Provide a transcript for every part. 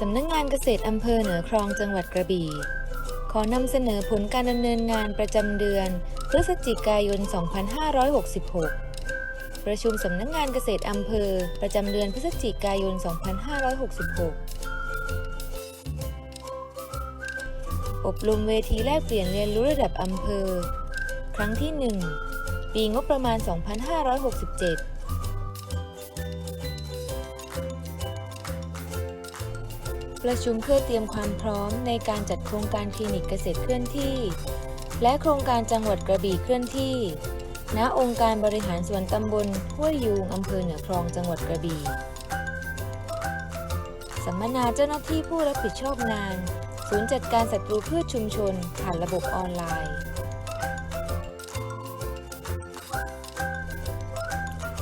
สำนักงานเกษตรอำเภอเหนือคลองจังหวัดกระบี่ ขอนำเสนอผลการดำเนินงานประจำเดือน พฤศจิกายน 2566 ประชุมสำนักงานเกษตรอำเภอ ประจำเดือนพฤศจิกายน 2566 อบรมเวทีแลกเปลี่ยนเรียนรู้ระดับอำเภอ ครั้งที่ 1 ปีงบประมาณ 2567 ประชุมเพื่อเตรียมความพร้อมในการจัดโครงการคลินิกเกษตรเคลื่อนที่ และโครงการจังหวัดกระบี่เคลื่อนที่ ณ องค์การบริหารส่วนตำบลห้วยยูงอำเภอเหนือคลองจังหวัดกระบี่สัมมนาเจ้าหน้าที่ผู้รับผิดชอบงาน ศูนย์จัดการศัตรูพืชชุมชน ผ่านระบบออนไลน์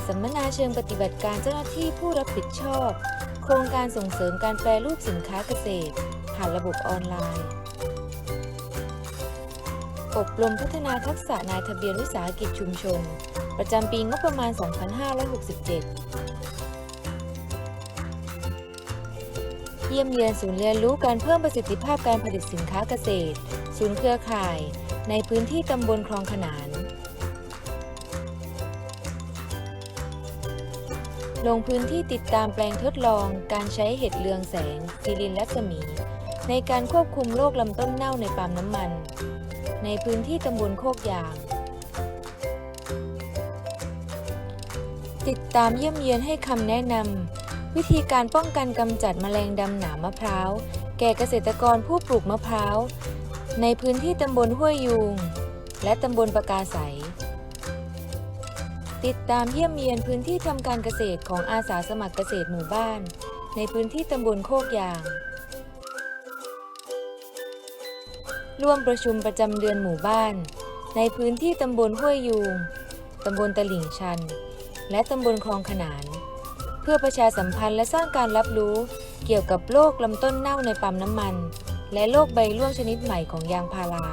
สัมมนาเชิงปฏิบัติการเจ้าหน้าที่ผู้รับผิดชอบ โครงการส่งเสริมการแปรรูปสินค้าเกษตร ผ่านระบบออนไลน์ อบรมพัฒนาทักษะนายทะเบียนวิสาหกิจชุมชน ประจำปีงบประมาณ 2567 เยี่ยมเยียนศูนย์เรียนรู้การเพิ่มประสิทธิภาพการผลิตสินค้าเกษตร ศูนย์เครือข่าย ในพื้นที่ตำบลคลองขนาน ลงพื้นที่ติดตามแปลงทดลองการใช้เห็ดเรืองแสงซิลินรัศมี ในการควบคุมโรคลำต้นเน่าในปาล์มน้ำมัน ในพื้นที่ตำบลโคกยาง ติดตามเยี่ยมเยียนให้คำแนะนำวิธีการป้องกันกำจัดแมลงดำหนามมะพร้าว แก่เกษตรกรผู้ปลูกมะพร้าว ในพื้นที่ตำบลห้วยยูง และตำบลปากาใส ติดตามเยี่ยมเยียนพื้นที่ทำการเกษตรของอาสาสมัครเกษตรหมู่บ้าน ในพื้นที่ตำบลโคกยาง ร่วมประชุมประจำเดือนหมู่บ้าน ในพื้นที่ตำบลห้วยยูงตำบลตลิ่งชัน และตำบลคลองขนาน เพื่อประชาสัมพันธ์และสร้างการรับรู้เกี่ยวกับโรคลำต้นเน่าในปั๊มน้ำมัน และโรคใบร่วงชนิดใหม่ของยางพารา